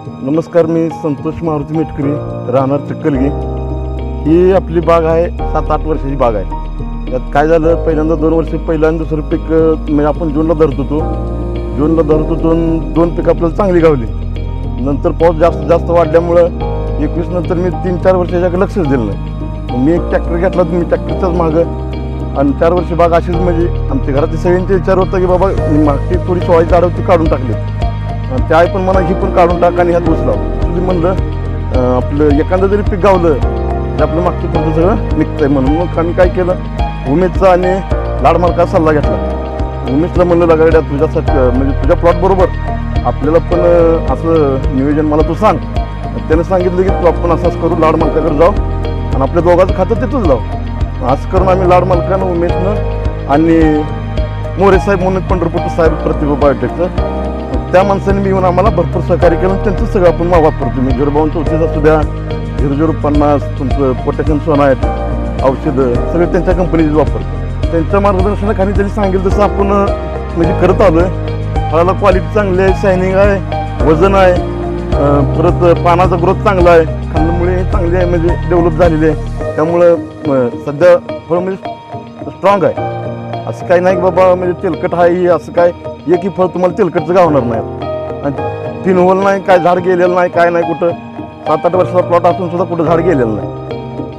नमस्कार मी संतोष मारुती मेटकरी राहणार चिक्कलगी ही आपली बाग आहे सात आठ वर्षाची बाग आहे. यात काय झालं पहिल्यांदा दोन वर्ष पहिल्यांदा दुसरं पीक म्हणजे आपण जूनला धरत होतो. जूनला धरत होतो दोन दोन पीक आपल्याला चांगली गावली. नंतर पाऊस जास्त जास्त वाढल्यामुळं एकवीस नंतर मी तीन चार वर्षाच्या लक्षच दिलं नाही. मी एक ट्रॅक्टर घेतला मी ट्रॅक्टरच्याच मागं. आणि चार वर्षी बाग अशीच म्हणजे आमच्या घरातल्या सगळ्यांचे विचार होता की बाबा मागची थोडी सोळाची झाडं होती काढून टाकली आणि ते आई पण म्हणा ही पण काढून टाक आणि ह्यात लाव तुम्ही म्हणजे म्हणलं आपलं एखादं जरी पीक गावलं तर आपलं मागचं पुढचं सगळं निघतंय म्हणून. मग आम्ही काय केलं? उमेदचा आणि लाडमालका सल्ला घेतला. उमेशला म्हणलं लगाड्या तुझ्यासाठी म्हणजे तुझ्या प्लॉटबरोबर आपल्याला पण असं नियोजन मला तू सांग. त्याने सांगितलं की तू आपण असंच करू लाड मालकाकडे जाऊ. आणि आपल्या दोघांचं खातं तिथंच जाऊ असं करून आम्ही लाड मालकानं उमेशनं आणि मोरे साहेब म्हणून पंढरपूर साहेब प्रतिभा बायोटेकचं त्या माणसाने मी येऊन आम्हाला भरपूर सहकार्य केलं आणि त्यांचं सगळं आपण मा- वापरतो मी झिरो बावन असू द्या झिरो झिरो पन्नास तुमचं पोटॅशियम सोनायट औषधं सगळे त्यांच्या कंपनीचे वापरतो त्यांच्या मार्गदर्शनाखाली त्यांनी सांगितलं तसं आपण म्हणजे करत आलो आहे फळाला क्वालिटी चांगली आहे शायनिंग आहे वजन आहे परत पानाचा ग्रोथ चांगला आहे खांदमुळे चांगली आहे म्हणजे डेव्हलप झालेली आहे. त्यामुळं सध्या फळ म्हणजे स्ट्रॉंग आहे. असं काही नाही की बाबा म्हणजे तेलकट आहे असं काय एकही फळ तुम्हाला तेलकटचं गावणार नाही आणि तीन होल नाही काय झाड गेलेलं नाही काय नाही कुठं? सात आठ वर्षाचा प्लॉट असून सुद्धा कुठं झाड गेलेलं नाही.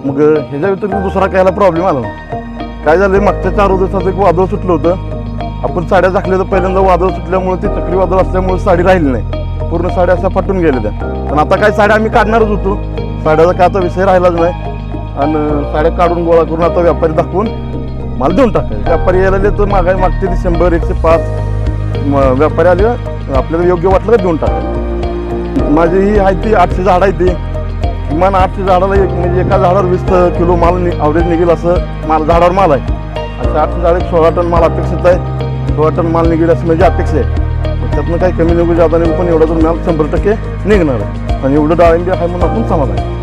मग ह्याच्या व्यतिरिक्त दुसरा कायला प्रॉब्लेम आला नाही. काय झालं मागच्या चार दिवसाचं एक वादळ सुटलं होतं. आपण साड्या झाकल्या तर पहिल्यांदा वादळ सुटल्यामुळे ते चक्रीवादळ असल्यामुळे साडी राहिली नाही. पूर्ण साड्या अशा फाटून गेल्या त्या. पण आता काय साड्या आम्ही काढणारच होतो. साड्याचा काय आता विषय राहिलाच नाही. आणि साड्या काढून गोळा करून आता व्यापारी दाखवून माल देऊन टाकायचं. व्यापारी यायला लागले तर मागाय मागते ते शंभर एकशे पाच व्यापारी आले आपल्याला योग्य वाटलं तर देऊन टाका. माझी ही आहे ती आठशे झाडं आहे ती. किमान आठशे झाडाला एक म्हणजे एका झाडावर वीस किलो माल ॲव्हरेज निघेल असं माल झाडावर माल आहे. असं आठशे झाड एक सोळा टन माल अपेक्षित आहे. सोळा टन माल निघेल असं म्हणजे अपेक्षा आहे. त्यातनं काही कमी निघू जाता निघू पण एवढा तर माल शंभर टक्के निघणार आहे. आणि एवढं डाळिंबी आहे म्हणून आपण समाधान आहे.